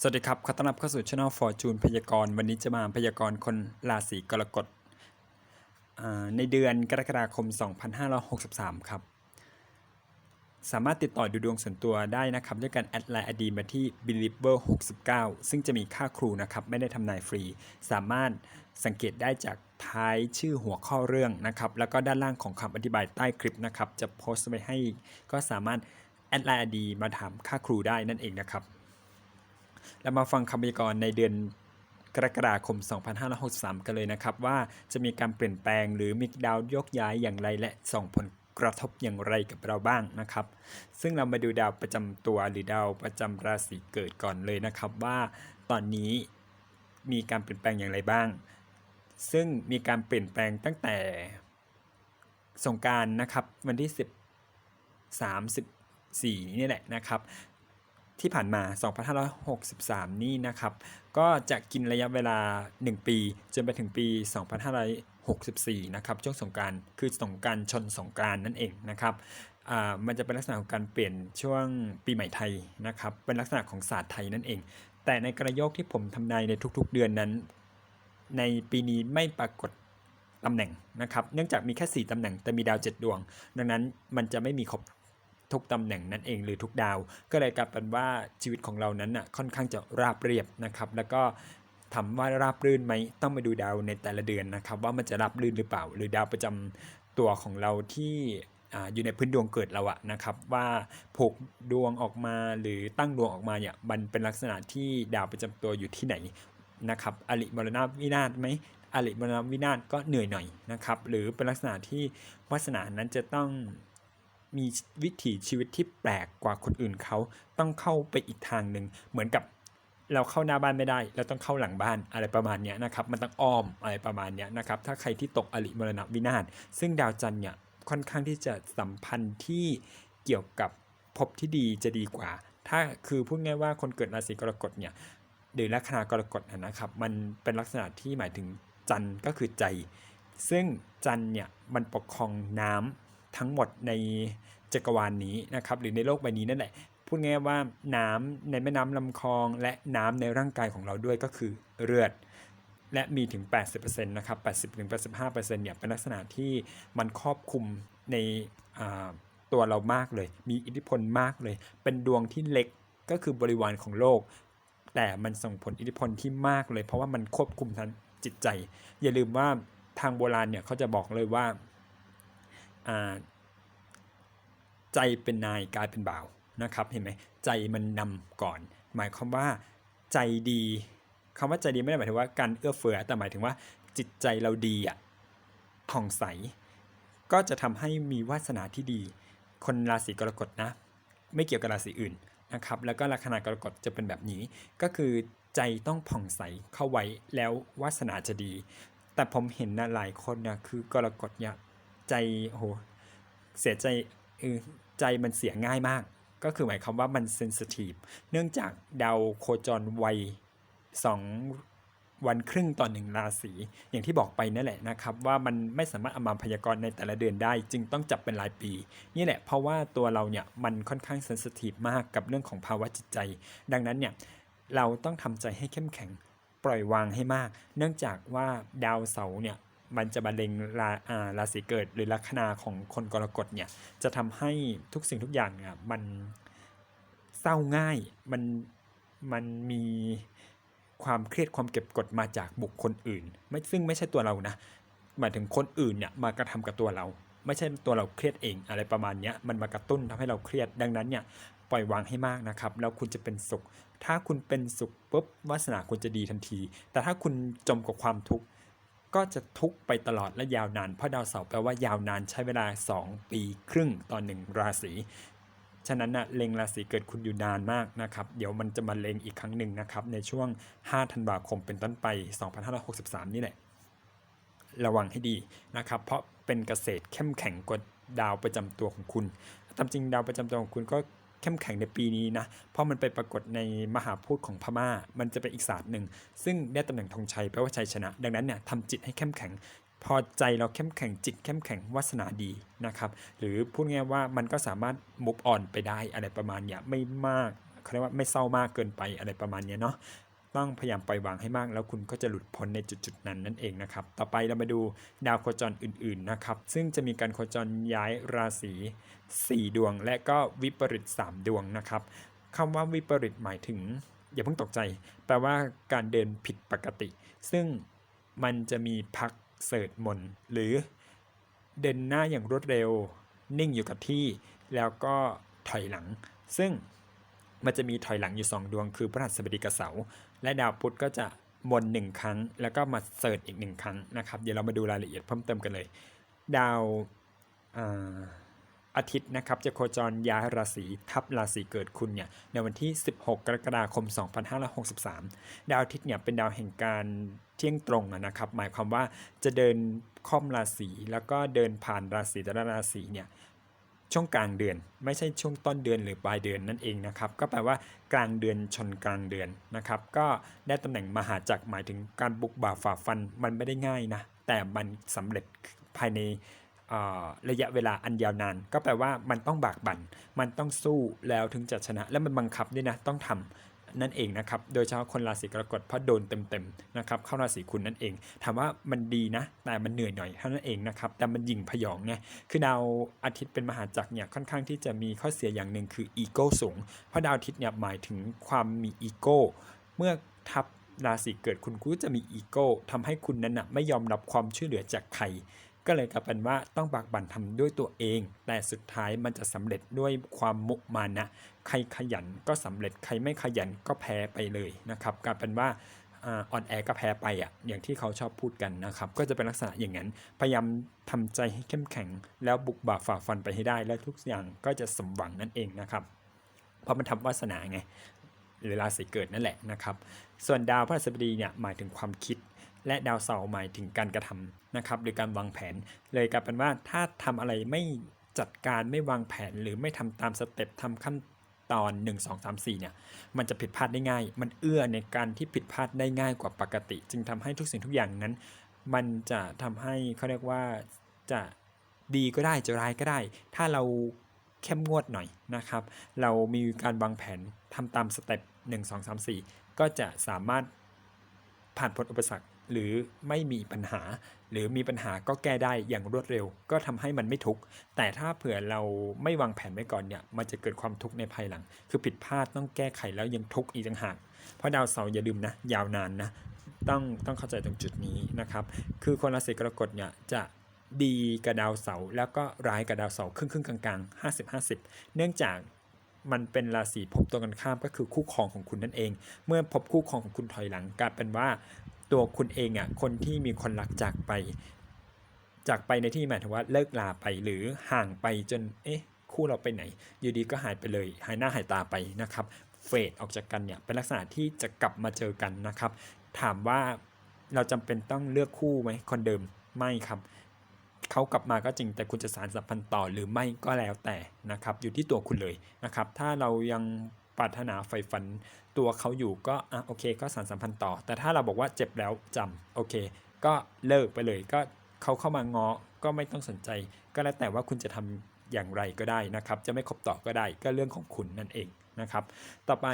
สวัสดีครับ ขอต้อนรับเข้าสู่ช่อง Fortune พยากรณ์ วันนี้จะมาพยากรณ์คนราศีกรกฎในเดือนกรกฎาคม 2563 ครับ สามารถติดต่อดูดวงส่วนตัวได้นะครับด้วยการแอดไลน์อดีมาที่ believer 69 ซึ่งจะมีค่าครูนะครับ ไม่ได้ทำนายฟรี สามารถสังเกตได้จากท้ายชื่อหัวข้อเรื่องนะครับ แล้วก็ด้านล่างของคำอธิบายใต้คลิปนะครับ จะโพสต์ไว้ให้ ก็สามารถแอดไลน์อดีมาถามค่าครูได้นั่นเองนะครับ เรามาฟังคำพยากรณ์ในเดือนกรกฎาคม 2563 กันเลยนะครับ ว่าจะมีการเปลี่ยนแปลงหรือมีดาวโยกย้ายอย่างไรและส่งผลกระทบอย่างไรกับเราบ้างนะครับ ซึ่งเรามาดูดาวประจำตัวหรือดาวประจำราศีเกิดก่อนเลยนะครับ ว่าตอนนี้มีการเปลี่ยนแปลงอย่างไรบ้าง ซึ่งมีการเปลี่ยนแปลงตั้งแต่สงการนะครับ วันที่ 10 34นี่แหละนะครับ ที่ผ่านมา 2563 นี่นะครับ ก็จะกินระยะเวลา 1 ปี จนไปถึงปี 2564 นะครับ ช่วงสงการคือสงการชนสงกานต์นั่นเองนะครับอ่ามันจะเป็นลักษณะของการเปลี่ยนช่วงปีใหม่ไทยนะครับ เป็นลักษณะของศาสตร์ไทยนั่นเอง แต่ในกระโยกที่ผมทำนายในทุกๆเดือนนั้น ในปีนี้ไม่ปรากฏตำแหน่งนะครับ เนื่องจากมีแค่ 4ตำแหน่งแต่มีดาว 7 ดวง ดังนั้นมันจะไม่มีครบ ทุกตำแหน่งนั่นเองหรือทุกดาว ก็เลยกลายเป็นว่าชีวิตของเรานั้นน่ะค่อนข้างจะราบเรียบนะครับ แล้วก็ถามว่าราบรื่นไหมต้องมาดูดาวในแต่ละเดือนนะครับ ว่ามันจะราบรื่นหรือเปล่า หรือดาวประจำตัวของเราที่ออยู่ในพื้นดวงเกิดเราอะนะครับว่าผูกดวงออกมาหรือตั้งดวงออกมาเนี่ยมันเป็นลักษณะที่ดาวประจำตัวอยู่ที่ไหนนะครับอริมรณวินาศไหมอริมรณวินาศก็เหนื่อยหน่อยนะครับหรือเป็นลักษณะที่วาสนานั้นจะต้อง มีวิถีชีวิตที่แปลกกว่าคนอื่นเขาต้องเข้าไปอีกทางหนึ่งเหมือนกับเราเข้าหน้าบ้านไม่ได้ เราต้องเข้าหลังบ้านอะไรประมาณเนี้ยนะครับ มันต้องอ้อมอะไรประมาณเนี้ยนะครับ ถ้าใครที่ตกอริมรณวินาศ ซึ่งดาวจันทร์เนี่ยค่อนข้างที่จะสัมพันธ์ที่เกี่ยวกับภพที่ดีจะดีกว่า ถ้าคือพูดง่ายว่าคนเกิดราศีกรกฎเนี่ยหรือลัคนากรกฎนะครับ มันเป็นลักษณะที่หมายถึงจันทร์ก็คือใจ ซึ่งจันทร์เนี่ยมันปกครองน้ำ ทั้งหมดในจักรวาลนนี้นะครับหรือในโลกใบนี้นั่นแหละพูดง่ายว่าน้ำในแม่น้ำลำคลอง และน้ำในร่างกายของเราด้วยก็คือเลือด และมีถึง 80%นะครับ80-85%เนี่ยเป็นลักษณะที่มันครอบคลุมในตัวเรามากเลย มีอิทธิพลมากเลย เป็นดวงที่เล็กก็คือบริวารของโลก แต่มันส่งผลอิทธิพลที่มากเลย เพราะว่ามันควบคุมทางจิตใจ อย่าลืมว่าทางโบราณเนี่ยเขาจะบอกเลยว่า ใจเป็นนายกายเป็นบ่าวนะครับเห็นไหมใจมันนำก่อน หมายความว่าใจดีคำว่าใจดีไม่ได้หมายถึงว่าการเอื้อเฟื้อแต่หมายถึงว่าจิตใจเราดีอะผ่องใส ก็จะทำให้มีวาสนาที่ดี คนราศีกรกฎนะ ไม่เกี่ยวกับราศีอื่นนะครับแล้วก็ลัคนากรกฎจะเป็นแบบนี้ ก็คือใจต้องผ่องใสเข้าไว้แล้ววาสนาจะดี แต่ผมเห็นนะหลายคนนะคือกรกฎเนี่ย ใจโอ้โหเสียใจเออใจมันเสียง่ายมาก ก็คือหมายความว่ามันเซนซิทีฟเนื่องจากดาวโคจรไวสองวันครึ่งต่อหนึ่งราศีอย่างที่บอกไปนั่นแหละนะครับ ว่ามันไม่สามารถเอามาพยากรณ์ในแต่ละเดือนได้ จึงต้องจับเป็นรายปี นี่แหละเพราะว่าตัวเราเนี่ยมันค่อนข้างเซนซิทีฟมากกับเรื่องของภาวะจิตใจ ดังนั้นเนี่ยเราต้องทำใจให้เข้มแข็งปล่อยวางให้มาก เนื่องจากว่าดาวเสาร์เนี่ย มันจะบรรเลงราอ่าราศีเกิดหรือลัคนาของคนกรกฎเนี่ยจะทำให้ทุกสิ่งทุกอย่างเนี่ยมันเศร้าง่ายมันมันมีความเครียดความเก็บกดมาจากบุคคลอื่น ไม่ซึ่งไม่ใช่ตัวเรานะหมายถึงคนอื่นเนี่ยมากระทำกับตัวเรา ไม่ใช่ตัวเราเครียดเองอะไรประมาณเนี้ยมันมากระตุ้นทำให้เราเครียดดังนั้นเนี่ยปล่อยวางให้มากนะครับ แล้วคุณจะเป็นสุข ถ้าคุณเป็นสุขปุ๊บวาสนาคุณจะดีทันที แต่ถ้าคุณจมกับความทุกข์ ก็จะทุกไปตลอดและยาวนาน เพราะดาวเสาร์แปลว่ายาวนานใช้เวลา 2 ปีครึ่งต่อหนึ่งราศีฉะนั้นนะเลงราศีเกิดคุณอยู่นานมากนะครับ เดี๋ยวมันจะมาเลงอีกครั้งหนึ่งนะครับ ในช่วง 5 ธันวาคมเป็นต้นไป 2563 นี่แหละ ระวังให้ดีนะครับ เพราะเป็นเกษตรเข้มแข็งกว่าดาวประจำตัวของคุณตามจริงดาวประจำตัวของคุณก็ เข้มแข็งในปีนี้นะ เพราะมันไปปรากฏในมหาพูดของพม่า มันจะเป็นอีกศาสตร์หนึ่ง ซึ่งได้ตำแหน่งธงชัยแปลว่าชัยชนะ ดังนั้นเนี่ยทำจิตให้เข้มแข็ง พอใจเราเข้มแข็งจิตเข้มแข็งวาสนาดีนะครับ หรือพูดง่ายๆว่ามันก็สามารถมุฟออนไปได้อะไรประมาณเนี้ยไม่มากเขาเรียกว่าไม่เศร้ามากเกินไปอะไรประมาณเนี้ยเนาะ ต้องพยายามปล่อยวางให้มาก แล้วคุณก็จะหลุดพ้นในจุดๆนั้นนั่นเองนะครับ ต่อไปเรามาดูดาวโคจรอื่นๆนะครับ ซึ่งจะมีการโคจรย้ายราศี 4 ดวง และก็วิปริต 3 ดวงนะครับคำว่าวิปริตหมายถึง อย่าเพิ่งตกใจ แปลว่าการเดินผิดปกติ ซึ่งมันจะมีพักเสิร์ชมนหรือเดินหน้าอย่างรวดเร็ว นิ่งอยู่กับที่ แล้วก็ถอยหลัง ซึ่งมันจะมีถอยหลังอยู่ 2 ดวง คือพระหัสบดีกับเสาร์ และดาวพุธก็จะมนหนึ่งครั้ง แล้วก็มาเสิร์ชอีกหนึ่งครั้งนะครับ เดี๋ยวเรามาดูรายละเอียดเพิ่มเติมกันเลย ดาวอาอาทิตย์นะครับจะโคจรย้ายราศีทับราศีเกิดคุณเนี่ยในวันที่ 16 กรกฎาคม 2563 ดาวอาทิตย์เนี่ยเป็นดาวแห่งการเที่ยงตรงนะครับ หมายความว่าจะเดินค่อมราศีแล้วก็เดินผ่านราศีแต่ละราศีเนี่ย ช่วงกลางเดือน ไม่ใช่ช่วงต้นเดือนหรือปลายเดือนนั่นเองนะครับ ก็แปลว่ากลางเดือนชนกลางเดือนนะครับ ก็ได้ตำแหน่งมหาจักรหมายถึงการบุกบ่าฝ่าฟันมันไม่ได้ง่ายนะ แต่มันสำเร็จภายในระยะเวลาอันยาวนาน ก็แปลว่ามันต้องบากบัน่น มันต้องสู้แล้วถึงจะชนะ และมันบังคับด้วยนะ ต้องทำ นั่นเองนะครับ โดยเฉพาะคนราศีกรกฎเพราะโดนเต็มๆนะครับเข้าราศีคุณนั่นเอง ถามว่ามันดีนะ แต่มันเหนื่อยหน่อยเท่านั้นเองนะครับ แต่มันยิงพยองไง คือดาวอาทิตย์เป็นมหาจักรเนี่ยค่อนข้างที่จะมีข้อเสียอย่างหนึ่งคืออีโก้สูง เพราะดาวอาทิตย์เนี่ยหมายถึงความมีอีโก้ เมื่อทับราศีเกิดคุณคุณก็จะมีอีโก้ทำให้คุณนั้นนะไม่ยอมรับความช่วยเหลือจากใคร ก็เลยกลายเป็นว่าต้องบากบั่นทำด้วยตัวเอง แต่สุดท้ายมันจะสำเร็จด้วยความมุมานะ ใครขยันก็สำเร็จใครไม่ขยันก็แพ้ไปเลยนะครับกลายเป็นว่าอ่อนแอก็แพ้ไปอะอย่างที่เขาชอบพูดกันนะครับ ก็จะเป็นลักษณะอย่างนั้น พยายามทำใจให้เข้มแข็ง แล้วบุกบ่าฝ่าฟันไปให้ได้ และทุกอย่างก็จะสมหวังนั่นเองนะครับ เพราะมันทำวาสนาไงหรือราศีเกิดนั่นแหละนะครับ ส่วนดาวพฤหัสบดีเนี่ยหมายถึงความคิด และดาวเสาร์หมายถึงการกระทำนะครับหรือการวางแผน เลยกลายเป็นว่าถ้าทำอะไรไม่จัดการไม่วางแผนหรือไม่ทำตามสเต็ปทำขั้นตอน 1 2 3 4 เนี่ย มันจะผิดพลาดได้ง่าย มันเอื้อในการที่ผิดพลาดได้ง่ายกว่าปกติ จึงทำให้ทุกสิ่งทุกอย่างนั้น มันจะทำให้เขาเรียกว่าจะดีก็ได้จะร้ายก็ได้ ถ้าเราเข้มงวดหน่อยนะครับ เรามีการวางแผนทำตามสเต็ป1 2 3 4 ก็จะสามารถผ่านพ้นอุปสรรค หรือไม่มีปัญหา หรือมีปัญหาก็แก้ได้อย่างรวดเร็ว ก็ทำให้มันไม่ทุกข์แต่ถ้าเผื่อเราไม่วางแผนไว้ก่อนเนี่ยมันจะเกิดความทุกข์ในภายหลัง คือผิดพลาดต้องแก้ไขแล้วยังทุกข์อีกต่างหากเพราะดาวเสาร์อย่าลืมนะยาวนานนะต้องต้องเข้าใจตรงจุดนี้นะครับ คือคนราศีกรกฎเนี่ยจะดีกับดาวเสาร์แล้วก็ร้ายกับดาวเสาร์ครึ่งครึ่งกลางๆ 50 50 เนื่องจากมันเป็นราศีภพตรงกันข้ามก็คือคู่ครองของคุณนั่นเอง เมื่อพบคู่ครองของคุณถอยหลังกลายเป็นว่า ตัวคุณเองอะคนที่มีคนรักจากไป จากไปในที่หมายถึงว่าเลิกลาไปหรือห่างไปจนเอ๊ะคู่เราไปไหน อยู่ดีก็หายไปเลย หายหน้าหายตาไปนะครับเฟดออกจากกันเนี่ยเป็นลักษณะที่จะกลับมาเจอกันนะครับ ถามว่าเราจำเป็นต้องเลือกคู่ไหมคนเดิมไม่ครับเขากลับมาก็จริงแต่คุณจะสารสัมพันธ์ต่อหรือไม่ก็แล้วแต่นะครับ อยู่ที่ตัวคุณเลยนะครับ ถ้าเรายัง ปรารถนาใฝ่ฝันตัวเขาอยู่ก็อะโอเค ก็สารสัมพันธ์ต่อ แต่ถ้าเราบอกว่าเจ็บแล้วจำโอเค ก็เลิกไปเลยก็เขาเข้ามางอก็ไม่ต้องสนใจ ก็แล้วแต่ว่าคุณจะทำอย่างไรก็ได้นะครับ จะไม่คบต่อก็ได้ก็เรื่องของคุณนั่นเองนะครับ ต่อไป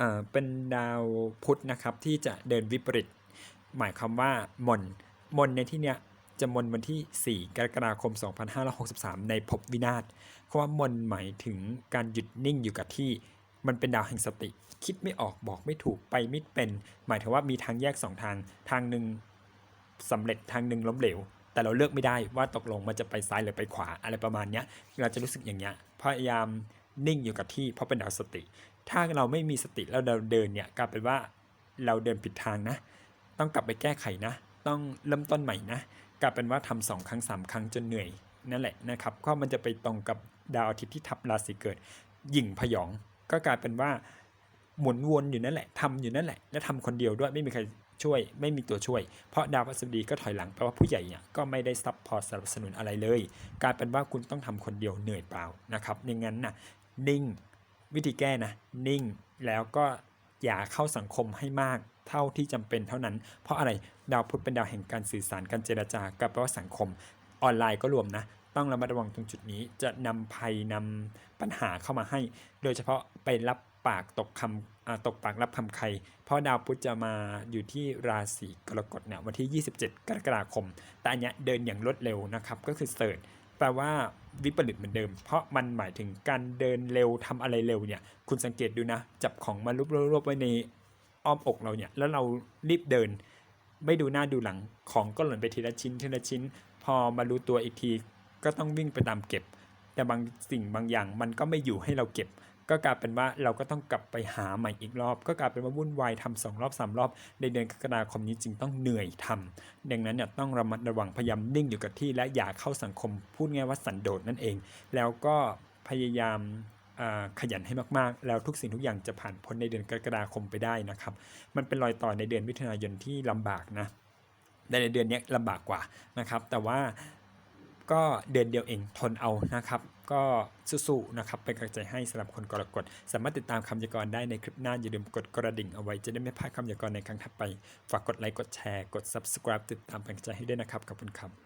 อ่เป็นดาวพุธนะครับที่จะเดินวิปริต หมายความว่ามนมนในที่เนี้ยจะมนวันที่ 4 กรกฎาคม 2563 ในภพวินาศ เพราะว่ามนหมายถึงการหยุดนิ่งอยู่กับที่ มันเป็นดาวแห่งสติ คิดไม่ออกบอกไม่ถูกไปไม่เป็น หมายถึงว่ามีทางแยกสองทาง ทางหนึ่งสำเร็จทางหนึ่งล้มเหลว แต่เราเลือกไม่ได้ว่าตกลงมันจะไปซ้ายหรือไปขวาอะไรประมาณเนี้ยเราจะรู้สึกอย่างเงี้ยพยายามนิ่งอยู่กับที่เพราะเป็นดาวสติ ถ้าเราไม่มีสติแล้วเราเดินเนี่ยกลายเป็นว่าเราเดินผิดทางนะ ต้องกลับไปแก้ไขนะ ต้องเริ่มต้นใหม่นะ กลายเป็นว่าทำสองครั้งสามครั้งจนเหนื่อย นั่นแหละนะครับก็มันจะไปตรงกับดาวอาทิตย์ที่ทับราศีเกิดหยิ่งพยอง ก็กลายเป็นว่าหมุนวนอยู่นั่นแหละทำอยู่นั่นแหละ และทำคนเดียวด้วยไม่มีใครช่วย ไม่มีตัวช่วย เพราะดาวพฤหัสบดีก็ถอยหลังแปลว่าผู้ใหญ่เนี่ยก็ไม่ได้ซัพพอร์ตสนับสนุนอะไรเลยกลายเป็นว่าคุณต้องทำคนเดียวเหนื่อยเปล่านะครับอย่างนั้นนะนิ่งวิธีแก้นะ นิ่งแล้วก็อย่าเข้าสังคมให้มากเท่าที่จำเป็นเท่านั้น เพราะอะไรดาวพุธเป็นดาวแห่งการสื่อสารการเจรจากลายเป็นว่าสังคมออนไลน์ก็รวมนะ ต้องระมัดระวังตรงจุดนี้ จะนำภัยนำปัญหาเข้ามาให้ โดยเฉพาะไปรับปากตกคำตกปากรับคำใคร เพราะดาวพุธจะมาอยู่ที่ราศีกรกฎเนี่ยวันที่ 27 กรกฎาคม แต่อันเนี้ยเดินอย่างรวดเร็วนะครับ ก็คือเสิร์ชแปลว่าวิปริตเหมือนเดิม เพราะมันหมายถึงการเดินเร็วทำอะไรเร็วเนี่ย คุณสังเกตดูนะ จับของมารวบไว้ในอ้อมอกเราเนี่ย แล้วเรารีบเดิน ไม่ดูหน้าดูหลัง ของก็หล่นไปทีละชิ้นทีละชิ้น พอมารู้ตัวอีกที ก็ต้องวิ่งไปตามเก็บ แต่บางสิ่งบางอย่างมันก็ไม่อยู่ให้เราเก็บ ก็กลายเป็นว่าเราก็ต้องกลับไปหาใหม่อีกรอบ ก็กลายเป็นว่าวุ่นวายทำสองรอบสามรอบ ในเดือนกรกฎาคมนี้จึงต้องเหนื่อยทำดังนั้นเนี่ยต้องระมัดระวังพยายามนิ่งอยู่กับที่และอย่าเข้าสังคม พูดง่ายว่าสันโดษนั่นเอง แล้วก็พยายามขยันให้มากๆ แล้วทุกสิ่งทุกอย่างจะผ่านพ้นในเดือนกรกฎาคมไปได้นะครับ มันเป็นรอยต่อในเดือนมิถุนายนที่ลำบากนะแต่ในเดือนนี้ลำบากกว่านะครับ แต่ว่า ก็เดือนเดียวเองทนเอานะครับ ก็สู้ๆนะครับเป็นกำลังใจให้สำหรับคนกรกฎสามารถติดตามคำยากรณ์ได้ในคลิปหน้า อย่าลืมกดกระดิ่งเอาไว้จะได้ไม่พลาดคำยากรณ์ในครั้งถัดไป ฝากกดไลค์กดแชร์กด subscribe ติดตามเป็นกำลังใจให้ด้วยนะครับขอบคุณครับ